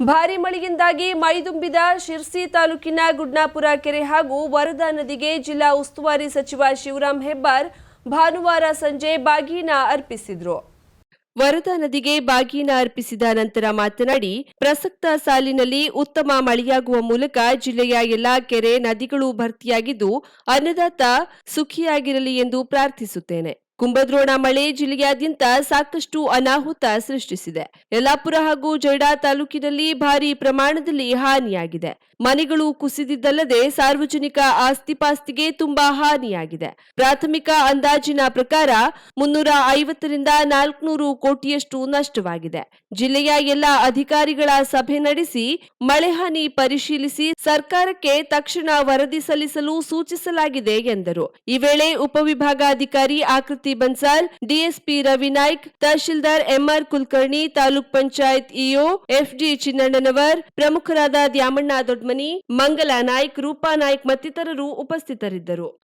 ಭಾರಿ ಮಳೆಯಿಂದಾಗಿ ಮೈದುಂಬಿದ ಶಿರ್ಸಿ ತಾಲೂಕಿನ ಗುಡ್ನಾಪುರ ಕೆರೆ ಹಾಗೂ ವರದಾ ನದಿಗೆ ಜಿಲ್ಲಾ ಉಸ್ತುವಾರಿ ಸಚಿವ ಶಿವರಾಮ್ ಹೆಬ್ಬಾರ್ ಭಾನುವಾರ ಸಂಜೆ ಬಾಗಿನ ಅರ್ಪಿಸಿದರು. ವರದಾ ನದಿಗೆ ಬಾಗಿನ ಅರ್ಪಿಸಿದ ನಂತರ ಮಾತನಾಡಿ, ಪ್ರಸಕ್ತ ಸಾಲಿನಲ್ಲಿ ಉತ್ತಮ ಮಳೆಯಾಗುವ ಮೂಲಕ ಜಿಲ್ಲೆಯ ಎಲ್ಲಾ ಕೆರೆ ನದಿಗಳು ಭರ್ತಿಯಾಗಿದ್ದು, ಅನ್ನದಾತ ಸುಖಿಯಾಗಿರಲಿ ಎಂದು ಪ್ರಾರ್ಥಿಸುತ್ತೇನೆ. ಕುಂಭದ್ರೋಣ ಮಳೆ ಜಿಲ್ಲೆಯಾದ್ಯಂತ ಸಾಕಷ್ಟು ಅನಾಹುತ ಸೃಷ್ಟಿಸಿದೆ. ಯಲ್ಲಾಪುರ ಹಾಗೂ ಜೈಡಾ ತಾಲೂಕಿನಲ್ಲಿ ಭಾರಿ ಪ್ರಮಾಣದಲ್ಲಿ ಹಾನಿಯಾಗಿದೆ. ಮನೆಗಳು ಕುಸಿದಿದ್ದಲ್ಲದೆ ಸಾರ್ವಜನಿಕ ಆಸ್ತಿಪಾಸ್ತಿಗೆ ತುಂಬಾ ಹಾನಿಯಾಗಿದೆ. ಪ್ರಾಥಮಿಕ ಅಂದಾಜಿನ ಪ್ರಕಾರ ಮುನ್ನೂರ ಐವತ್ತರಿಂದ ನಾಲ್ಕುನೂರು ಕೋಟಿಯಷ್ಟು ನಷ್ಟವಾಗಿದೆ. ಜಿಲ್ಲೆಯ ಎಲ್ಲ ಅಧಿಕಾರಿಗಳ ಸಭೆ ನಡೆಸಿ ಮಳೆ ಹಾನಿ ಪರಿಶೀಲಿಸಿ ಸರ್ಕಾರಕ್ಕೆ ತಕ್ಷಣ ವರದಿ ಸಲ್ಲಿಸಲು ಸೂಚಿಸಲಾಗಿದೆ ಎಂದರು. ಈ ವೇಳೆ ಉಪವಿಭಾಗಾಧಿಕಾರಿ Akriti Bansal, DSP Ravinaik tahsildar M R Kulkarni, taluk panchayat EO FD Chinnannanavar, ಪ್ರಮುಖರಾದ ದ್ಯಾಮಣ್ಣ ದೊಡ್ಮನಿ, ಮಂಗಲ ನಾಯ್ಕ್, ರೂಪಾ ನಾಯ್ಕ್ ಮತ್ತಿತರರು ಉಪಸ್ಥಿತರಿದ್ದರು.